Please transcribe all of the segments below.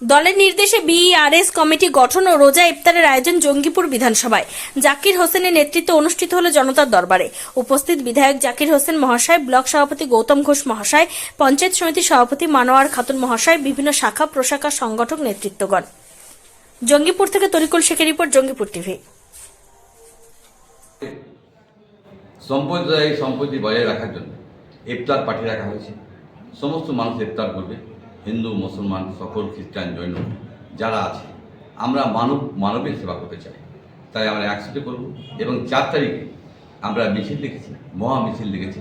দলের নির্দেশে বিইআরএস কমিটি গঠন ও রোজা ইফতারের আয়োজন জঙ্গিপুর বিধানসভায়। জাকির হোসেনের নেতৃত্বে অনুষ্ঠিত হল জনতার দরবারে। উপস্থিত বিধায়ক জাকির হোসেন মহাশয়, ব্লক সভাপতি গৌতম ঘোষ মহাশয়, পঞ্চায়েত সমিতির সভাপতি মানোয়ার খাতুন মহাশয়, বিভিন্ন শাখা প্রশাখা সংগঠক নেতৃত্বগণ। জঙ্গিপুর থেকে তরিকুল শেখের রিপোর্ট, জঙ্গিপুর টিভি। সম্প্রীতি বজায় রাখার জন্য ইফতার পাঠে রাখা হয়েছে। সমস্ত মানুষ ইফতার করবে। হিন্দু, মুসলমান, সকল খ্রিস্টান, জৈন যারা আছে, আমরা মানব, মানবের সেবা করতে চাই। তাই আমরা একসাথে করব এবং চার তারিখে আমরা মিছিল লিখেছি মহা মিছিল লিখেছি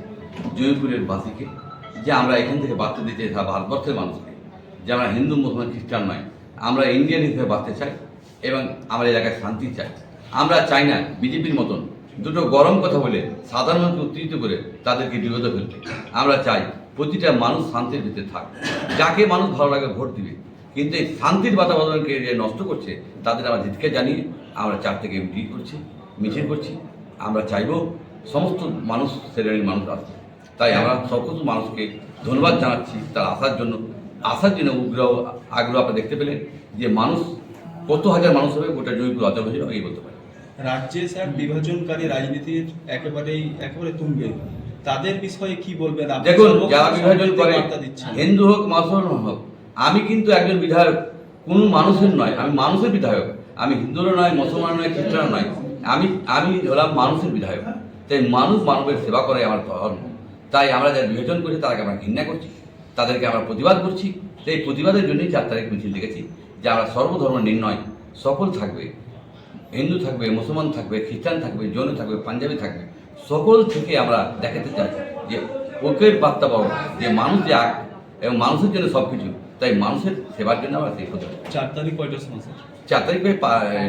জয়পুরের বাসীকে, যে আমরা এখান থেকে বার্তা দিতে চাই ভারতবর্ষের মানুষকে। যে আমরা হিন্দু, মুসলমান, খ্রিস্টান নয়, আমরা ইন্ডিয়ান হিসেবে বাঁচতে চাই এবং আমরা এলাকায় শান্তি চাই। আমরা চাই না বিজেপির মতন দুটো গরম কথা বলে সাধারণ মানুষকে উত্তেজিত করে তাদেরকে বিরোধে ফেলতে আমরা চাই প্রতিটা মানুষ শান্তির ভিতরে থাক। যাকে মানুষ ভালো লাগে ভোট দিবে। কিন্তু এই শান্তির বাতাবরণকে যে নষ্ট করছে, তাদের আমরা জিতকে জানিয়ে, আমরা চার থেকে এমডি করছি, মিছিল করছি। আমরা চাইব সমস্ত মানুষ, শ্রেণির মানুষ আসছে তাই আমরা সকল মানুষকে ধন্যবাদ জানাচ্ছি তার আসার জন্য। আসার জন্য উগ্রহ আগ্রহ আপনারা দেখতে পেলেন যে মানুষ, কত হাজার মানুষ হবে গোটা জয়পুর অচল হয়েছিল এই বলতে পারে? রাজ্যে স্যার বিভাজনকারী রাজনীতির একেবারেই, একেবারে তুঙ্গে। তাদের বিষয়ে কি বলবেন? আপনি দেখুন যারা বিভাজন করে হিন্দু হোক মুসলমান হোক আমি কিন্তু একজন বিধায়ক। কোন মানুষের নয় আমি মানুষের বিধায়ক। আমি হিন্দুরও নয় মুসলমান নয় খ্রিস্টান নয়। আমি আমি হলাম মানুষের বিধায়ক। তাই মানুষ মানবের সেবা করে আমার ধর্ম। তাই আমরা যারা বিভাজন করছি তাদেরকে আমরা ঘৃণা করছি। তাদেরকে আমরা প্রতিবাদ করছি। তো এই প্রতিবাদের জন্যই চার তারিখ মিছিল দেখেছি যে আমরা সর্বধর্ম নির্ণয়। সকল থাকবে। হিন্দু থাকবে মুসলমান থাকবে খ্রিস্টান থাকবে জৈন থাকবে পাঞ্জাবি থাকবে। সকল থেকে আমরা দেখাতে চাই যে ওকের বার্তা বড় যে মানুষ যে আগ এবং মানুষের জন্য সব কিছু তাই মানুষের সেবার জন্য আমরা সেই করতে চার তারিখ কয়টার সময় স্যার? চার তারিখ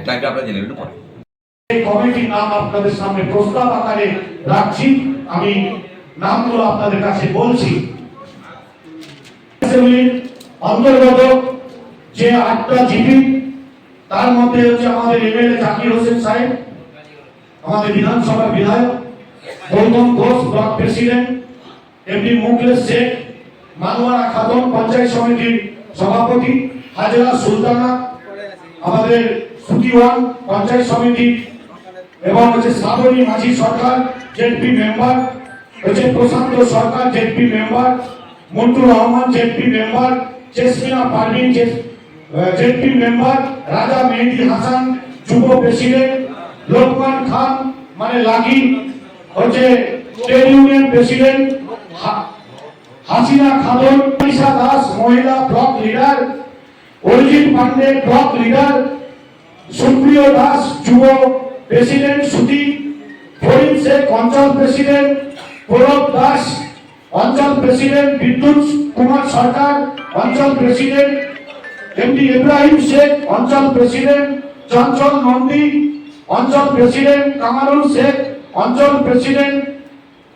টাইমটা আমরা জেনে নেবেন পরে এই কমিটির নাম আপনাদের সামনে প্রস্তাব আকারে রাখছি। আমি নামগুলো আপনাদের কাছে বলছি। অন্তর্গত যে আটটা জিপি তার মধ্যে হচ্ছে আমাদের এমএলএ জাকির হোসেন সাহেব আমাদের বিধানসভার বিধায়ক। Goutam Ghosh, block president MD Mukhlesh Sheikh, Manowara Khatun, panchayat সমিতির সভাপতি, হাজরা সুলতানা, আমাদের সুতিওয়ান পঞ্চায়েত সমিতি এবং হচ্ছে শ্রাবণী মাঝি সরকার, জেডপি মেম্বার, হচ্ছে Prashanta Sarkar, ZP member, Montu Rahman, ZP member, Jesmina Parvin ZP member, Raja Mehedi Hasan, যুব প্রেসিডেন্ট, লোকমান খান মানে লাগি হচ্ছে trade union president Hasina Khatun Isha Das, মহিলা block leader, Arijit Pandey block leader, Supriyo Das যুব president সুতি ফরিদ শেখ অঞ্চল president, Pranab Das অঞ্চল president বিদ্যুৎ কুমার সরকার অঞ্চল প্রেসিডেন্ট এমডি ইব্রাহিম শেখ অঞ্চল প্রেসিডেন্ট, চঞ্চল নন্দী অঞ্চল প্রেসিডেন্ট, কামারুল শেখ অঞ্চল প্রেসিডেন্ট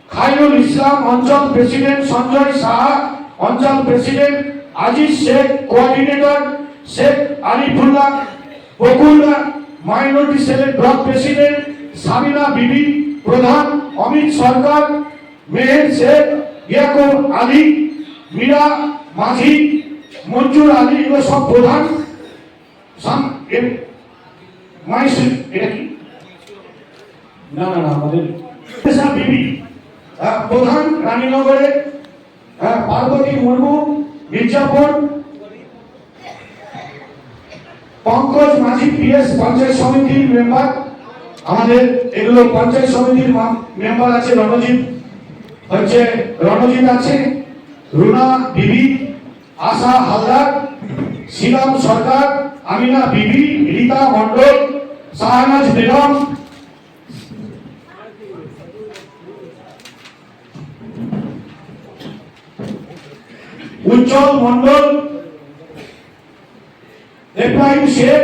খায়রুল ইসলাম, অঞ্চল প্রেসিডেন্ট সঞ্জয় সাহা, অঞ্চল president Aziz Sheikh, coordinator Sheikh Arifullah Bakulla minority সেলের ব্লক প্রেসিডেন্ট সাবিনা বিবি, প্রধান অমিত সরকার, মেহের শেখ ইয়াকুব আলী, মীরা মাঝি, মঞ্জুর আলী, এগুলো সব প্রধান। এটা কি? না না না আমাদের বিবি। প্রধান রানীনগরে আহ, পার্বতী মুর্মু মির্জাপুর পঙ্কজ মাঝি পিএস পঞ্চায়েত সমিতির মেম্বার আমাদের এগুলো পঞ্চায়েত সমিতির মেম্বার আছে রণজিৎ হচ্ছে রণজিৎ আছে রুনা বিবি আশা হালদার শিলাম সরকার আমিনা বিবি রীতা মণ্ডল শাহনাজ বেগম উজ্জ্বল মন্ডল ইব্রাহিম শেখ?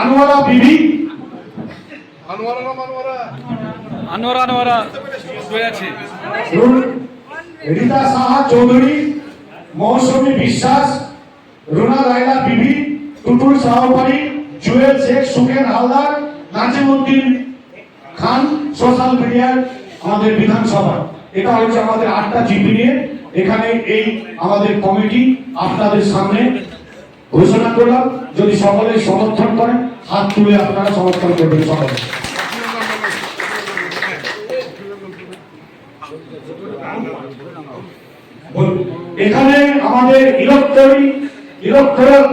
আনোয়ারা বিবি। আনোয়ারা আনোয়ারা আছে। রীতা সাহা চৌধুরী মৌসুমী বিশ্বাস রুনা রায়না বিবি। টুটুল সাহপারি জুয়েল শেখ, সুখেন হালদার, নাজিমুদ্দিন খান, সোশ্যাল মিডিয়ার আমাদের বিধানসভা এটা হচ্ছে আমাদের আটটা জিপি নিয়ে এখানে এই আমাদের কমিটি আপনাদের সামনে ঘোষণা করলাম। যদি সকলে সমর্থন করেন, হাত তুলে আপনারা সমর্থন করবেন সকলে। এখানে আমাদের ইলেকট্রনিক ইলেকট্রাল